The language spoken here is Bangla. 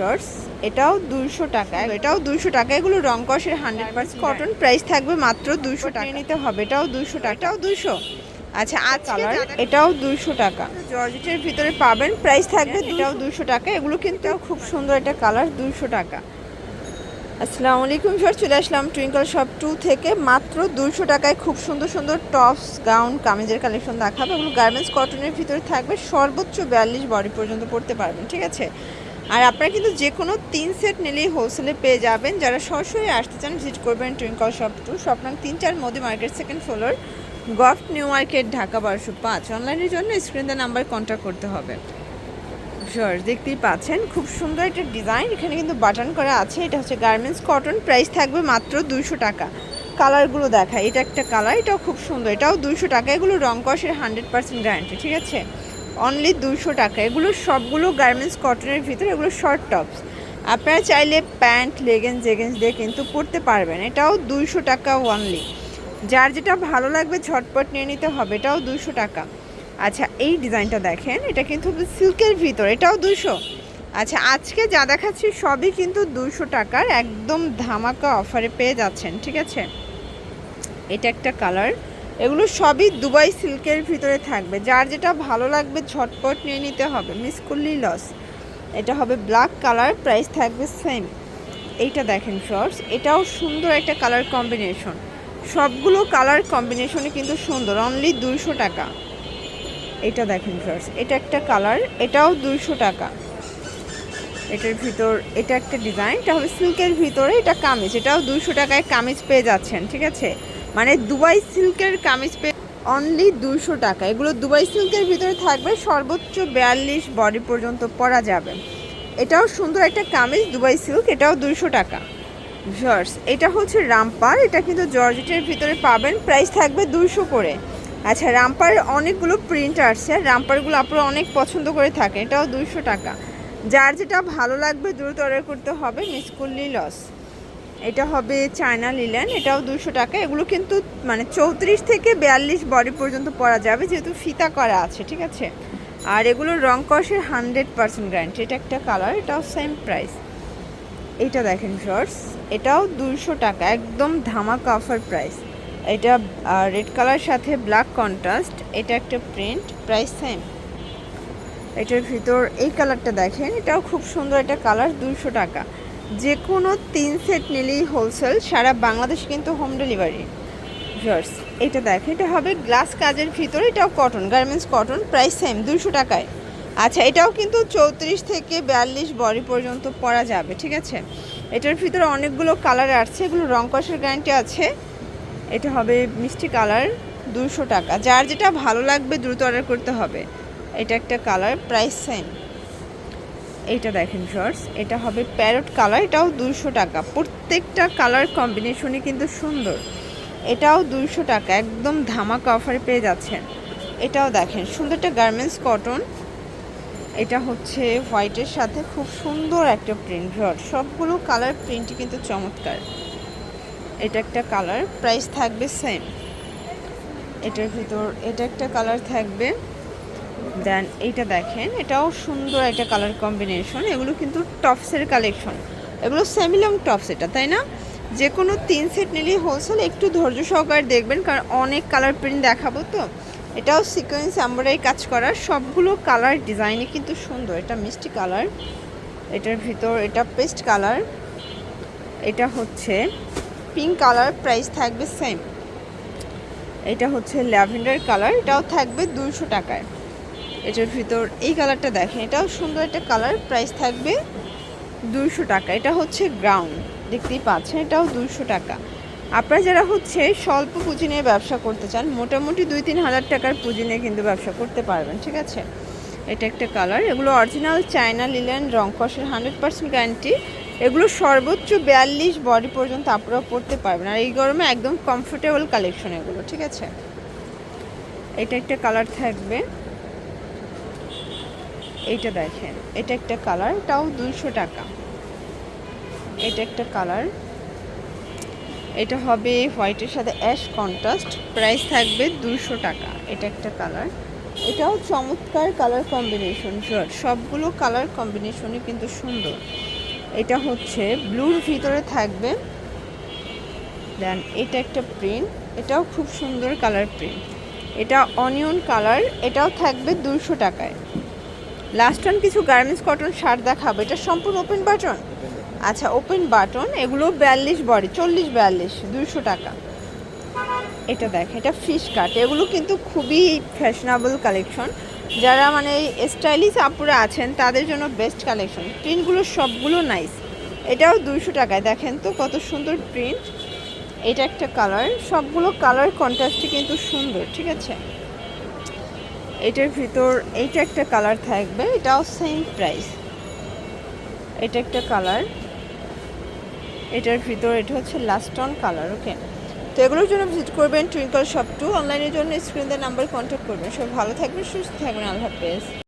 শর্টস এটাও দুইশো টাকা এটাও দুইশো টাকা এগুলো রং কষের হান্ড্রেড পার্সেন্ট কটন প্রাইস থাকবে মাত্র টাকা। নিতে হবে এটাও টাকা। এটাও আচ্ছা আজ কালার এটাও টাকা। জর্জেটের ভিতরে পাবেন প্রাইস থাকবে এটাও টাকা। এগুলো কিন্তু খুব সুন্দর একটা কালার দুইশো টাকা। আসসালামু আলাইকুম স্যার চলে আসলাম টুইঙ্কল শপ টু থেকে। মাত্র দুইশো টাকায় খুব সুন্দর সুন্দর টপস গাউন কামিজের কালেকশন দেখাবো। এগুলো গার্মেন্টস কটনের ভিতরে থাকবে। সর্বোচ্চ বিয়াল্লিশ বডি পর্যন্ত পড়তে পারবেন ঠিক আছে? আর আপনারা কিন্তু যে কোনো তিন সেট নিলেই হোলসেলে পেয়ে যাবেন। যারা সরাসরি আসতে চান ভিজিট করবেন টুইঙ্কল শপ টু স্বপ্নাং তিন চার মোদি মার্কেট সেকেন্ড ফ্লোর গফট নিউ মার্কেট ঢাকা বারোশো পাঁচ। অনলাইনের জন্য স্ক্রিন স্ক্রিনে নাম্বার কন্ট্যাক্ট করতে হবে। শিওর দেখতেই পাচ্ছেন, খুব সুন্দর একটা ডিজাইন এখানে কিন্তু বাটন করা আছে, এটা হচ্ছে গার্মেন্টস কটন প্রাইস থাকবে মাত্র দুইশো টাকা। কালারগুলো দেখায়, এটা একটা কালার এটাও খুব সুন্দর, এটাও দুইশো টাকা। এগুলো রং কষের হান্ড্রেড পার্সেন্ট গ্যারান্টি ঠিক আছে? অনলি দুশো টাকা। এগুলো সবগুলো গার্মেন্টস কটনের ভিতরে, এগুলো শর্ট টপস আপনারা চাইলে প্যান্ট লেগেন্স জেগেন্স দিয়ে কিন্তু পরতে পারবেন। এটাও দুইশো টাকা অনলি যার যেটা ভালো লাগবে ঝটপট নিয়ে নিতে হবে, এটাও দুইশো টাকা। আচ্ছা এই ডিজাইনটা দেখেন, এটা কিন্তু সিল্কের ভিতর, এটাও দুশো আচ্ছা আজকে যা দেখাচ্ছি সবই কিন্তু দুশো টাকার, একদম ধামাকা অফারে পেয়ে যাচ্ছেন, ঠিক আছে? এটা একটা কালার এগুলো সবই দুবাই সিল্কের ভিতরে থাকবে। যার যেটা ভালো লাগবে ঝটপট নিয়ে নিতে হবে। মিস করলেই লস এটা হবে ব্ল্যাক কালার প্রাইস থাকবে সেম এইটা দেখেন শর্টস এটাও সুন্দর একটা কালার কম্বিনেশন সবগুলো কালার কম্বিনেশনে কিন্তু সুন্দর। অনলি দুইশো টাকা। এটা দেখেন ফার্স্ট এটা একটা কালার এটাও দুইশো টাকা। এটার ভিতর, এটা একটা ডিজাইন এটা হবে সিল্কের ভিতরে এটা কামিজ। এটাও দুইশো টাকায় কামিজ পেয়ে যাচ্ছেন, ঠিক আছে? মানে দুবাই সিল্কের কামিজ পেয়ে অনলি দুশো টাকা। এগুলো দুবাই সিল্কের ভিতরে থাকবে, সর্বোচ্চ বিয়াল্লিশ বডি পর্যন্ত পরা যাবে। এটাও সুন্দর একটা কামিজ, দুবাই সিল্ক, এটাও দুইশো টাকা। ভিউয়ার্স এটা হচ্ছে রামপার, এটা কিন্তু জর্জেটের ভিতরে পাবেন প্রাইস থাকবে দুইশো করে। আচ্ছা রামপার অনেকগুলো প্রিন্ট আসছে, রামপারগুলো আপনারা অনেক পছন্দ করে থাকেন, এটাও দুইশো টাকা। যার যেটা ভালো লাগবে দ্রুত অর্ডার করতে হবে, মিস করলেই লস। এটা হবে চায়না লিলেন এটাও দুশো টাকা। এগুলো কিন্তু মানে চৌত্রিশ থেকে বিয়াল্লিশ বডি পর্যন্ত পরা যাবে, যেহেতু ফিতা করা আছে, ঠিক আছে? আর এগুলো রং কষের হান্ড্রেড পার্সেন্ট গ্যারান্টি। এটা একটা কালার, এটাও সেম প্রাইস এটা দেখেন শর্টস এটাও দুশো টাকা, একদম ধামাকা অফার প্রাইস এটা রেড কালার সাথে ব্ল্যাক কন্ট্রাস্ট এটা একটা প্রিন্ট প্রাইস সেম এটার ভিতর এই কালারটা দেখেন, এটাও খুব সুন্দর একটা কালার দুশো টাকা। যে কোনো তিন সেট নিলেই হোলসেল সারা বাংলাদেশ কিন্তু হোম ডেলিভারি জার্স এটা দেখেন এটা হবে গ্লাস কাজের ভিতরে, এটাও cotton garments cotton price same দুশো টাকায়। আচ্ছা এটাও কিন্তু চৌত্রিশ থেকে বিয়াল্লিশ বডি পর্যন্ত পরা যাবে, ঠিক আছে? এটার ভিতরে অনেকগুলো কালার আসছে, এগুলো রং কষের গ্যারান্টি আছে। এটা হবে মিষ্টি কালার দুশো টাকা। যার যেটা ভালো লাগবে, দ্রুত অর্ডার করতে হবে। এটা একটা কালার প্রাইস সেম এইটা দেখেন শর্টস এটা হবে প্যারট কালার এটাও দুশো টাকা। প্রত্যেকটা কালার কম্বিনেশনই কিন্তু সুন্দর। এটাও দুইশো টাকা, একদম ধামাকা অফারে পেয়ে যাচ্ছেন। এটাও দেখেন, সুন্দর একটা গার্মেন্টস কটন এটা হচ্ছে হোয়াইটের সাথে খুব সুন্দর একটা প্রিন্ট শর্ট সবগুলো কালার প্রিন্টই কিন্তু চমৎকার। এটা একটা কালার প্রাইস থাকবে সেম এটার ভিতর, এটা একটা কালার থাকবে দেন এইটা দেখেন, এটাও সুন্দর একটা কালার কম্বিনেশন এগুলো কিন্তু টপসের কালেকশন এগুলো সেমিলং টপস এটা, তাই না? যে কোনো তিন সেট নিলেই হোলসেল একটু ধৈর্য সহকারে দেখবেন, কারণ অনেক কালার প্রিন্ট দেখাবো তো। এটাও সিকোয়েন্স আমরাই কাজ করার সবগুলো কালার ডিজাইনই কিন্তু সুন্দর। এটা মিষ্টি কালার এটার ভিতর, এটা পেস্ট কালার এটা হচ্ছে পিঙ্ক কালার প্রাইস থাকবে সেম এটা হচ্ছে ল্যাভেন্ডার কালার এটাও থাকবে দুইশো টাকায়। এটার ভিতর এই কালারটা দেখেন, এটাও সুন্দর একটা কালার প্রাইস থাকবে দুইশো টাকা। এটা হচ্ছে গ্রাউন্ড দেখতেই পাচ্ছেন, এটাও দুইশো টাকা। আপনারা যারা হচ্ছে স্বল্প পুঁজি নিয়ে ব্যবসা করতে চান, মোটামুটি দুই তিন হাজার টাকার পুঁজি নিয়ে কিন্তু ব্যবসা করতে পারবেন, ঠিক আছে? এটা একটা কালার, এগুলো অরিজিনাল চায়না লিলেন রং কষের হান্ড্রেড পার্সেন্ট গ্যারান্টি এগুলো সর্বোচ্চ বিয়াল্লিশ বডি পর্যন্ত আপনারা পড়তে পারবেন। আর এই গরমে একদম কমফোর্টেবল কালেকশন এগুলো, ঠিক আছে? এটা একটা কালার থাকবে। এইটা দেখেন, এটা একটা কালার এটাও দুইশো টাকা। এটা একটা কালার। এটা হবে হোয়াইটের সাথে অ্যাশ কন্ট্রাস্ট, প্রাইস থাকবে দুশো টাকা, এটা একটা কালার। এটাও চমৎকার কালার কম্বিনেশন সবগুলো কালার কম্বিনেশনই কিন্তু সুন্দর। এটা হচ্ছে ব্লুর ভিতরে থাকবে। দেন এটা একটা প্রিন্ট, এটাও খুব সুন্দর কালার প্রিন্ট। এটা অনিয়ন কালার, এটাও থাকবে দুশো টাকায়। লাস্ট অন কিছু গার্মেন্টস কটন শার্ট দেখাবো। এটা সম্পূর্ণ ওপেন বাটন আচ্ছা ওপেন বাটন এগুলো বিয়াল্লিশ বডি, চল্লিশ বিয়াল্লিশ দুশো টাকা। এটা দেখ, এটা ফিশ কাট এগুলো কিন্তু খুবই ফ্যাশনেবল কালেকশন যারা মানে স্টাইলিশ আপুরা আছেন, তাদের জন্য বেস্ট কালেকশন প্রিন্টগুলো সবগুলো নাইস এটাও দুইশো টাকায়। দেখেন তো কত সুন্দর প্রিন্ট এটা একটা কালার সবগুলো কালার কন্ট্রাস্টে কিন্তু সুন্দর, ঠিক আছে? এটার ভিতর, এইটা একটা কালার থাকবে, এটাও সেম প্রাইস এটা একটা কালার এটার ভিতর, এটা হচ্ছে লাস্ট অন কালার ওকে তো এগুলোর জন্য ভিজিট করবেন টুইঙ্কল শপ টু অনলাইনের জন্য স্ক্রিনের নাম্বার কন্ট্যাক্ট করবেন। সব ভালো থাকবেন, সুস্থ থাকবেন, আল্লাহ